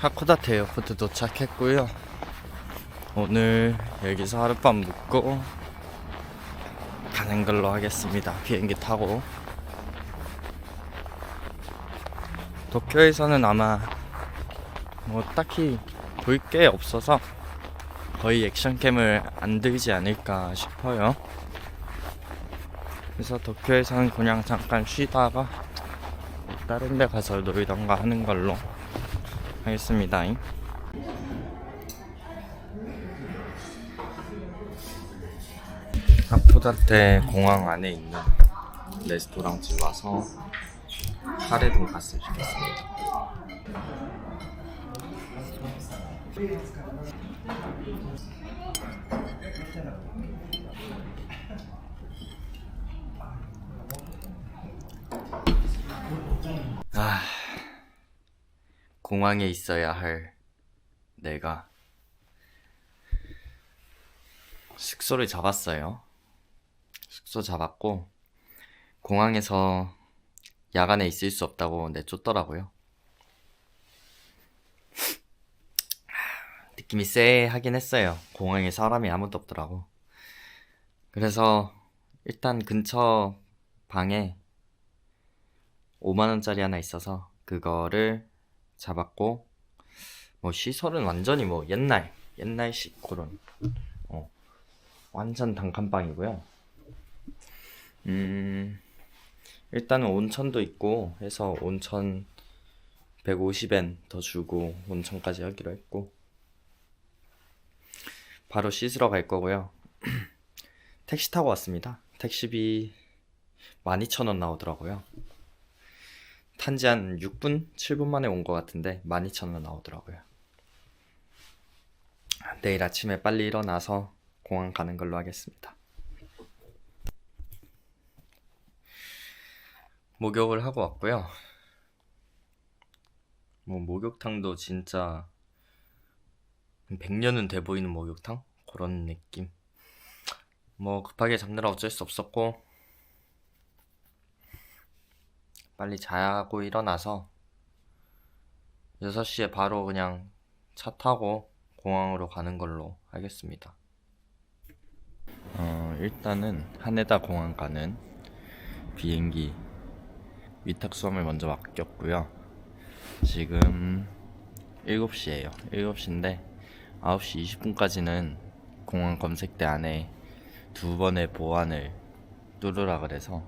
하코다테 에어포트 도착했고요. 오늘 여기서 하룻밤 묵고 가는 걸로 하겠습니다. 비행기 타고. 도쿄에서는 아마 뭐 딱히 볼 게 없어서 거의 액션캠을 안 들지 않을까 싶어요. 그래서 도쿄에서는 그냥 잠깐 쉬다가 다른 데 가서 놀던가 하는 걸로 하겠습니다. 하코다테 공항 안에 있는 레스토랑 집 와서 카레 돈가스 시켰습니다. 공항에 있어야 할 내가 숙소를 잡았어요. 숙소 잡았고 공항에서 야간에 있을 수 없다고 내쫓더라고요. 느낌이 쎄하긴 했어요. 공항에 사람이 아무도 없더라고. 그래서 일단 근처 방에 5만원짜리 하나 있어서 그거를 잡았고 뭐 시설은 완전히 뭐 옛날 옛날식 그런 어 완전 단칸방이고요. 음 일단은 온천도 있고 해서 온천 150엔 더 주고 온천까지 하기로 했고 바로 씻으러 갈 거고요. 택시 타고 왔습니다. 택시비 12,000원 나오더라고요 탄지 한 6분, 7분 만에 온 것 같은데 12,000원 나오더라고요. 내일 아침에 빨리 일어나서 공항 가는 걸로 하겠습니다. 목욕을 하고 왔고요. 뭐 목욕탕도 진짜 100년은 돼 보이는 목욕탕? 그런 느낌. 뭐 급하게 잡느라 어쩔 수 없었고 빨리 자고 일어나서 6시에 바로 그냥 차 타고 공항으로 가는 걸로 하겠습니다. 어, 일단은 하네다 공항 가는 비행기 위탁 수함을 먼저 맡겼고요. 지금 7시에요. 7시인데 9시 20분까지는 공항 검색대 안에 두 번의 보안을 뚫으라 그래서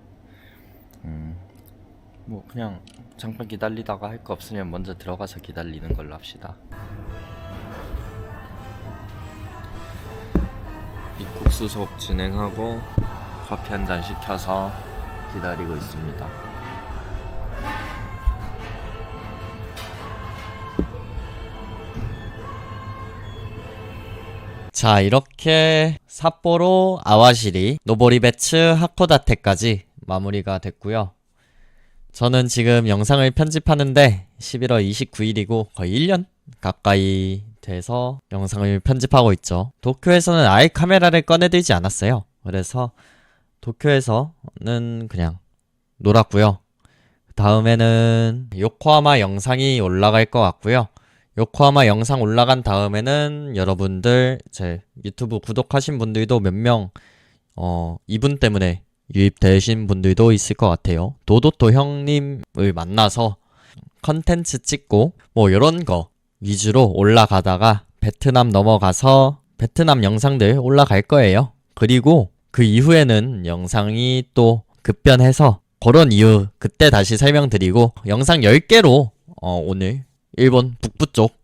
음, 뭐 그냥 잠깐 기다리다가 할 거 없으면 먼저 들어가서 기다리는 걸로 합시다. 입국 수속 진행하고 커피 한 잔 시켜서 기다리고 있습니다. 자, 이렇게 삿포로 아와시리 노보리베츠 하코다테까지 마무리가 됐고요. 저는 지금 영상을 편집하는데 11월 29일이고 거의 1년 가까이 돼서 영상을 편집하고 있죠. 도쿄에서는 아예 카메라를 꺼내들지 않았어요. 그래서 도쿄에서는 그냥 놀았고요. 다음에는 요코하마 영상이 올라갈 것 같고요. 요코하마 영상 올라간 다음에는 여러분들 제 유튜브 구독하신 분들도 몇 명 어, 이분 때문에 유입되신 분들도 있을 것 같아요. 도도토 형님을 만나서 컨텐츠 찍고 뭐 이런 거 위주로 올라가다가 베트남 넘어가서 베트남 영상들 올라갈 거예요. 그리고 그 이후에는 영상이 또 급변해서 그런 이유 그때 다시 설명드리고 영상 10개로 어, 오늘 일본 북부 쪽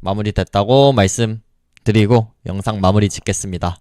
마무리됐다고 말씀드리고 영상 마무리 짓겠습니다.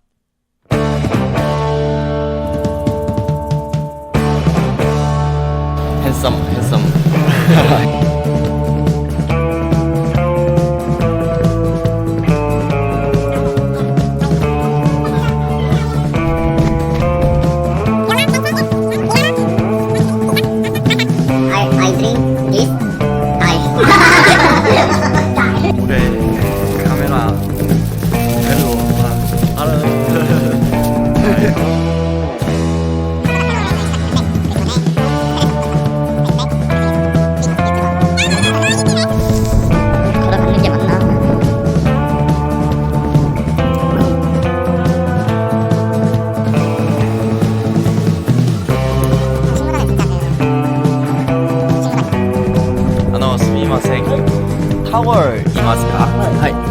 ません。タワーいますか、はい。